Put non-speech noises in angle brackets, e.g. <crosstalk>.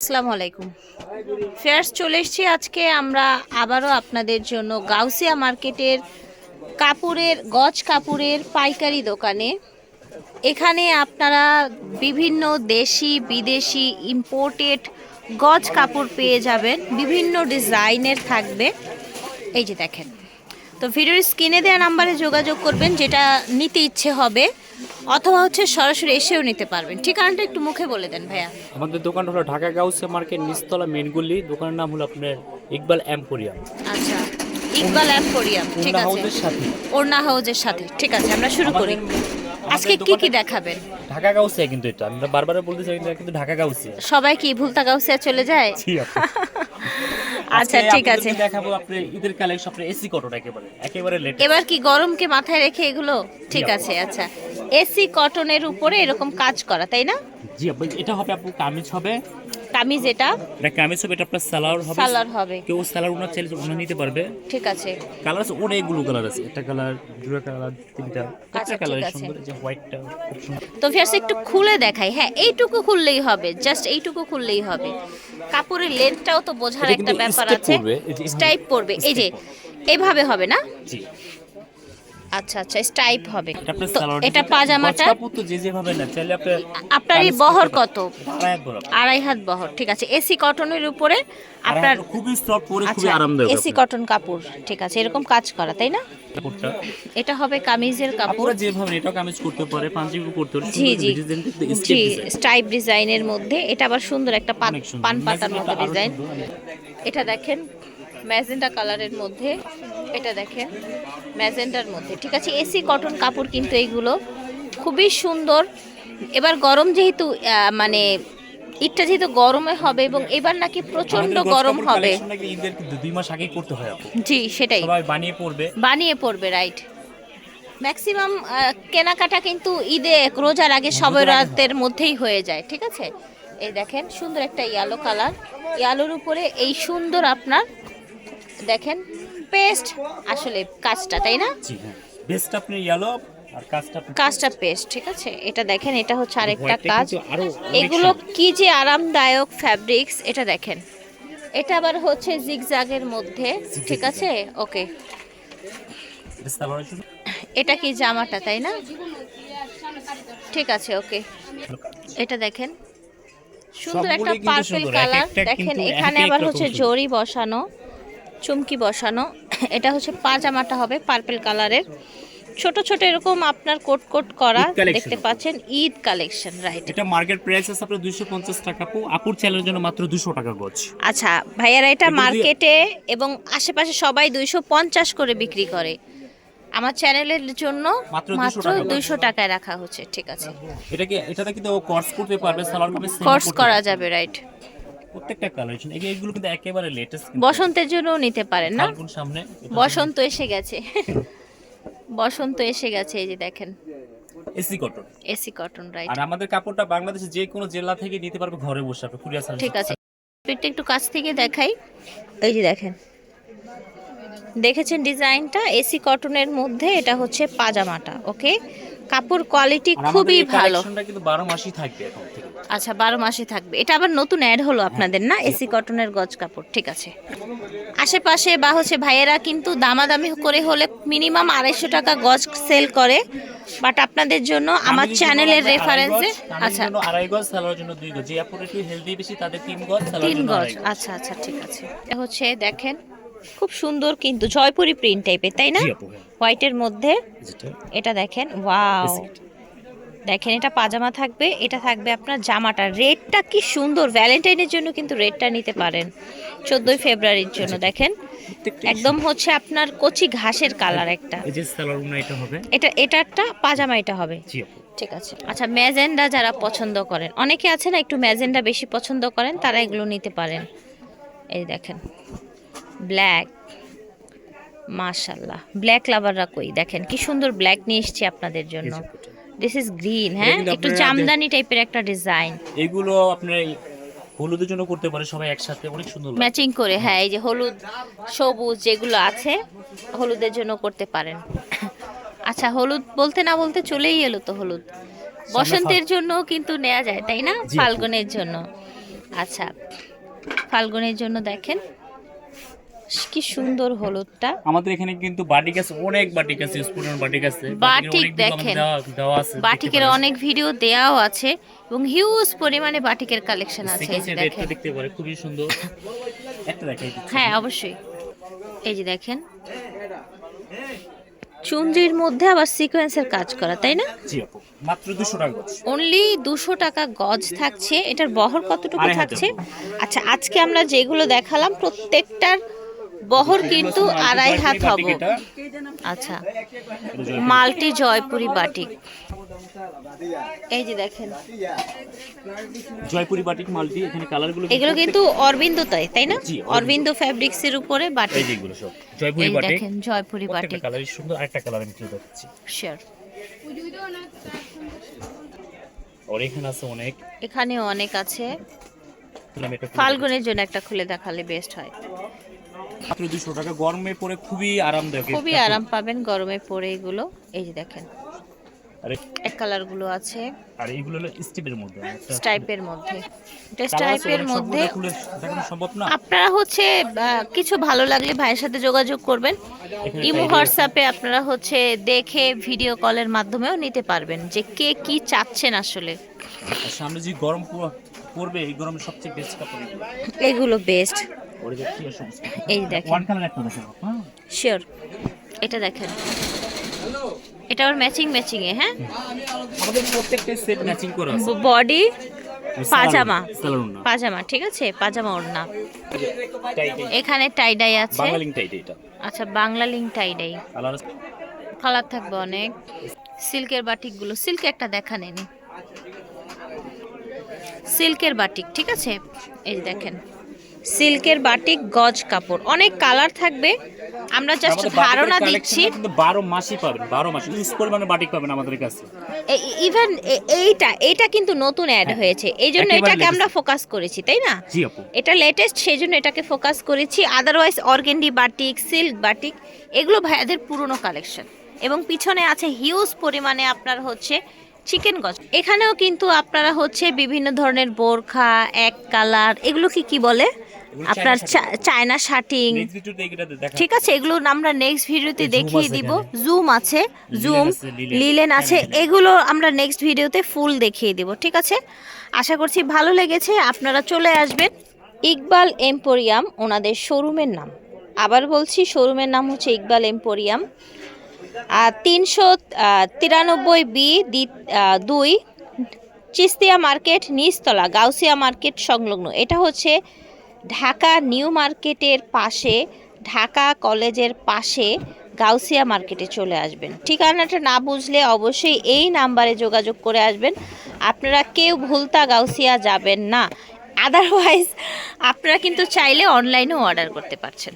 আসসালামু আলাইকুম। ফেয়ার্স চলে এসেছি আজকে। আমরা আবারও আপনাদের জন্য গাউসিয়া মার্কেটের কাপড়ের, গজ কাপড়ের পাইকারি দোকানে। এখানে আপনারা বিভিন্ন দেশি, বিদেশি ইম্পোর্টেড গজ কাপড় পেয়ে যাবেন। বিভিন্ন ডিজাইনের থাকবে। এই যে দেখেন। তো ভিডিওর স্ক্রিনে দেওয়া নাম্বারে যোগাযোগ করবেন, যেটা নিতে ইচ্ছে হবে। অথবা হচ্ছে সরাসরি এসেও নিতে পারবেন। ঠিকানাটা একটু মুখে বলে দেন ভাইয়া। আমাদের দোকান হলো ঢাকা গাউসে মার্কেট নিচতলা মেনগুলি দোকানের নাম হলো আপনার ইকবাল এম্পোরিয়াম আচ্ছা ইকবাল অ্যাম্পোরিয়াম ঠিক আছে। ওড়না হাউজের সাথে ঠিক আছে আমরা শুরু করি। আজকে কি কি দেখাবেন? ঢাকা গাউসে কিন্তু এটা। আমরা বারবার বলতে চাই কিন্তু ঢাকা গাউসে। সবাই কি ভুলতা গাউসিয়া চলে যায়? <laughs> আচ্ছা ঠিক আছে। দেখাবো আপনি ঈদের কালেকশন আপনার এসি কটন একেবারে একেবারে লেট এবার কি গরমকে মাথায় রেখে এগুলো? ঠিক আছে আচ্ছা। এসি কটনের উপরে এরকম কাজ করা তাই না? জি আপু এটা হবে আপু কামিজ হবে। কামিজ এটা? এটা কামিজ হবে এটা আপনার সালোয়ার হবে। সালোয়ার হবে। কেউ সালোয়ার উনার চাইলে উনার নিতে পারবে। ঠিক আছে। কালার আছে অনেকগুলো কালার আছে। একটা কালার দুটো কালার তিনটা। আচ্ছা, কালার সুন্দর যে হোয়াইটটা তো ফিয়ার্স একটু খুলে দেখাই। হ্যাঁ এইটুকু খুললেই হবে জাস্ট এইটুকু খুললেই হবে। কাপড়ের লেন্থটাও তো বোঝার একটা ব্যাপার আছে। পড়বে, এই যে এভাবে স্টাইপ পড়বে এই যে এইভাবে হবে না? জি। আচ্ছা আচ্ছা স্টাইপ হবে। এটা তো এটা পাজামাটা আপনার এই বহর কত? আড়াই হাত বহর ঠিক আছে। এসি কটনের উপরে আপনার খুবই সফট পরে খুবই আচ্ছা আরামদায়ক এসি কটন কাপড় ঠিক আছে এরকম কাজ করা তাই না? এটা হবে কামিজের কাপড়। যেভাবে এটাও কামিজ করতে পারে পাঞ্জাবি করতে পারে জি জি। জি স্টেপ স্টাইপ ডিজাইনের মধ্যে। এটা আবার সুন্দর একটা পান পাতার মতো ডিজাইন এটা দেখেন ম্যাজেন্টা কালারের মধ্যে। এটা দেখেন ম্যাজেন্টার মধ্যে ঠিক আছে? এসি কটন কাপড় কিন্তু এইগুলো খুবই সুন্দর। এবার গরম যেহেতু মানে ঈদটা যেহেতু গরমে হবে এবং এবার নাকি প্রচণ্ড গরম হবে। দুই মাস আগেই করতে হয় জি সেটাই। বানিয়ে পড়বে বানিয়ে পড়বে রাইট ম্যাক্সিমাম কেনাকাটা কিন্তু ঈদে রোজার আগে সবে রাতের মধ্যেই হয়ে যায় ঠিক আছে? এই দেখেন সুন্দর একটা ইয়ালো কালার ইয়ালোর উপরে এই সুন্দর আপনার দেখেন পেস্ট আসলে কাজটা তাই না? জি হ্যাঁ। বেস্ট আপনি ইয়েলো কাজটা পেস্ট ঠিক আছে? এটা দেখেন এটা হচ্ছে আরেকটা কাজ। এগুলো কি যে আরামদায়ক ফ্যাব্রিক্স এটা দেখেন। এটা আবার হচ্ছে জিগজাগের মধ্যে ঠিক আছে? ওকে এটা কি জামাটা তাই না? ঠিক আছে ওকে এটা দেখেন। সুন্দর একটা পার্পল কালার দেখেন এখানে আবার হচ্ছে জরি বসানো। চুমকি বসানো। এটা হচ্ছে পাজামাটা হবে পার্পল কালারের ছোট ছোট এরকম আপনার কোট কোট করা দেখতে পাচ্ছেন ঈদ কালেকশন রাইট এটা মার্কেট প্রাইস আছে আপনার 250 টাকা আপু আপুর চ্যানেলের জন্য মাত্র 200 টাকা গজ। আচ্ছা ভাইয়ারা এটা মার্কেটে এবং আশেপাশে সবাই দুইশো পঞ্চাশ করে বিক্রি করে। আমার চ্যানেলের জন্য মাত্র 200 দুইশো টাকায় রাখা হচ্ছে ঠিক আছে। এটাকে এটাতে কিন্তু কোর্স করতে পারবে সালোয়ার করবে কোর্স করা যাবে রাইট প্রত্যেকটা কালেকশন এগুলো কিন্তু একেবারে লেটেস্ট বসন্তের জন্য নিতে পারেন না? সামনে বসন্ত এসে গেছে। বসন্ত এসে গেছে এই যে দেখেন। AC cotton AC cotton right আর আমাদের কাপড়টা বাংলাদেশে যে কোনো জেলা থেকে নিতে পারবে ঘরে বসে আপনি কুরিয়ার সার্ভিস ঠিক আছে। একটু একটু কাছ থেকে দেখাই। এই যে দেখেন। দেখেছেন ডিজাইনটা? এসি কটনের মধ্যে এটা হচ্ছে পাজামাটা ওকে কাপড় কোয়ালিটি খুবই ভালো। কিন্তু 12 মাসই থাকবে এখন থেকে। আচ্ছা বারো মাসে থাকবে। এটা আবার নতুন অ্যাড হলো আপনাদের না? এসি কটনের গজ কাপড় ঠিক আছে। আশেপাশে বা হচ্ছে ভাইয়েরা কিন্তু দামাদামি করে হলে মিনিমাম আড়াইশো টাকা গজ সেল করে। বাট আপনাদের জন্য আমার চ্যানেলের রেফারেন্সে আচ্ছা। আড়াই গজ সালোয়ারের জন্য দুই গজ। যে আপুর একটু হেলদি বেশি তাদের তিন গজ তিন জন্য গজ। গজ। আচ্ছা আচ্ছা ঠিক আছে। এটা হচ্ছে দেখেন খুব সুন্দর কিন্তু জয়পুরি প্রিন্ট টাইপের তাই না? হ্যাঁ। হোয়াইটের মধ্যে। এটা দেখেন ওয়াও। দেখেন এটা পাজামা থাকবে এটা থাকবে আপনার জামাটা। রেডটা কি সুন্দর ভ্যালেন্টাইনের জন্য কিন্তু রেডটা নিতে পারেন। চোদ্দোই ফেব্রুয়ারির জন্য দেখেন। একদম হচ্ছে আপনার কচি ঘাসের কালার একটা। এটা এটা একটা পাজামা এটা হবে। ঠিক আছে। আচ্ছা ম্যাজেন্ডা যারা পছন্দ করেন অনেকে আছে না একটু ম্যাজেন্ডা বেশি পছন্দ করেন তারা এগুলো নিতে পারেন। এই দেখেন ব্ল্যাক মাশাল্লাহ ব্ল্যাক লাভাররা কই? দেখেন কি সুন্দর ব্ল্যাক নিয়ে এসেছি আপনাদের জন্য। দিস ইজ গ্রিন হ্যাঁ? একটু জামদানি টাইপের একটা ডিজাইন এগুলো আপনার হলুদের জন্য করতে পারে সবাই একসাথে অনেক সুন্দর ম্যাচিং করে হ্যাঁ এই যে হলুদ সবুজ যেগুলো আছে হলুদের জন্য করতে পারেন। আচ্ছা হলুদ বলতে না বলতে চলেই এলো তো হলুদ। বসন্তের জন্য কিন্তু নেওয়া যায় তাই না? ফাল্গুনের জন্য। আচ্ছা ফাল্গুনের জন্য দেখেন। কি সুন্দর হলুদটা। আমাদের এখানে কিন্তু বাটিক আছে অনেক বাটিক আছে স্পুনের বাটিক আছে। বাটিক দেখেন। বাটিকের অনেক ভিডিও দেওয়াও আছে এবং হিউজ পরিমাণে বাটিকের কালেকশন আছে দেখেন। দেখতে পারে খুবই সুন্দর। একটা দেখাই হ্যাঁ অবশ্যই। এই যে দেখেন। চুনরির মধ্যে আবার সিকোয়েন্সের কাজ করা তাই না? জি আপু মাত্র দুশো টাকা গজ। অনলি দুশো টাকা গজ থাকছে। এটার বহর কতটুকু থাকছে? আচ্ছা আজকে আমরা যেগুলো দেখালাম প্রত্যেকটার বহর কিন্তু আড়াই হাত হব। আচ্ছা। Multi Jaipuri batik. এই যে দেখেন। জয়পুরি বাটিক মাল্টি এখানে কালারগুলো এগুলো কিন্তু অরবিন্দ তাই তাই না অরবিন্দ। ফ্যাব্রিক্স এর উপরে বাটিক। এই যেগুলো সব। জয়পুরি বাটিক। দেখেন জয়পুরি বাটিক। কালারই সুন্দর। আরেকটা কালার আমি তুলে দেখাচ্ছি শিওর আর এখানে আছে অনেক। এখানে অনেক আছে। ফাল্গুনের জন্য একটা খুলে দেখালে বেস্ট হয়। মাত্র দুশো টাকা। গরমে পরে খুবই আরামদায়ক। খুবই আরাম পাবেন গরমে পরে এগুলো। এই যে দেখেন। এক কালারগুলো আছে। আর এইগুলো হলো স্টিপের মধ্যে। স্টাইপের মধ্যে। এটা স্টাইপের মধ্যে সম্ভব না। আপনারা হচ্ছে কিছু ভালো লাগলে ভাইয়ের সাথে যোগাযোগ করবেন। ইমো হোয়াটসঅ্যাপে আপনারা হচ্ছে দেখে ভিডিও কলের মাধ্যমেও নিতে পারবেন যে কে কি চাচ্ছেন আসলে। সামনে যে গরম প- পড়বে এই গরমে সবচেয়ে বেস্ট কাপড় এগুলো। বেস্ট আর এই দেখেন। ওয়ান কালার একটা হ্যাঁ? শিওর এটা দেখেন। এটা আবার ম্যাচিং ম্যাচিং এ হ্যাঁ? আমাদের প্রত্যেকটা সেট ম্যাচিং করা আছে। বডি পাজামা। পাজামা ঠিক আছে? পাজামা ওড়না। এখানে টাইডাই আছে। বাঙালিং টাইট এটা। আচ্ছা Bangla link tie dye colour colour থাকবে অনেক। সিল্কের বাটিকগুলো। সিল্ক একটা দেখা নেনি সিল্কের বাটিক ঠিক আছে? এই দেখেন সিল্কের বাটিক গজ কাপড় অনেক কালার থাকবে। আমরা জাস্ট ধারণা দিচ্ছি। কিন্তু 12 মাসই পাবেন 12 মাস ইউজ পরিমাণে বাটিক পাবেন আমাদের কাছে। ইভেন এইটা এটা কিন্তু নতুন অ্যাড হয়েছে। এই জন্য এটাকে আমরা ফোকাস করেছি তাই না? জি আপু। এটা লেটেস্ট সেই জন্য এটাকে ফোকাস করেছি। Otherwise organdie batik silk batik এগুলো ভাইয়াদের পুরনো কালেকশন এবং পিছনে আছে হিউজ পরিমাণে আপনার হচ্ছে চিকেন গজ এখানেও কিন্তু আপনারা হচ্ছে বিভিন্ন ধরনের বোরখা এক কালার এগুলো কি কি বলে? আপনার চায়না শার্টিং ঠিক আছে এগুলো আমরা নেক্সট ভিডিওতে দেখিয়ে দিব। জুম আছে জুম লিলেন। আছে। এগুলো আমরা নেক্সট ভিডিওতে ফুল দেখিয়ে দিব ঠিক আছে? আশা করছি ভালো লেগেছে আপনারা চলে আসবেন। ইকবাল এম্পোরিয়াম ওনাদের শোরুমের নাম। আবার বলছি শোরুমের নাম হচ্ছে ইকবাল এম্পোরিয়াম। তিনশো তিরানব্বই বি দুই, চিস্তিয়া মার্কেট, নিচতলা, গাউসিয়া মার্কেট সংলগ্ন। এটা হচ্ছে ঢাকা নিউ মার্কেটের পাশে, ঢাকা কলেজের পাশে গাউসিয়া মার্কেটে চলে আসবেন। ঠিকানাটা না বুঝলে অবশ্যই এই নাম্বারে যোগাযোগ করে আসবেন। আপনারা কেউ ভুলতা গাউসিয়া যাবেন না। আদারওয়াইজ আপনারা কিন্তু চাইলে অনলাইনেও অর্ডার করতে পারছেন।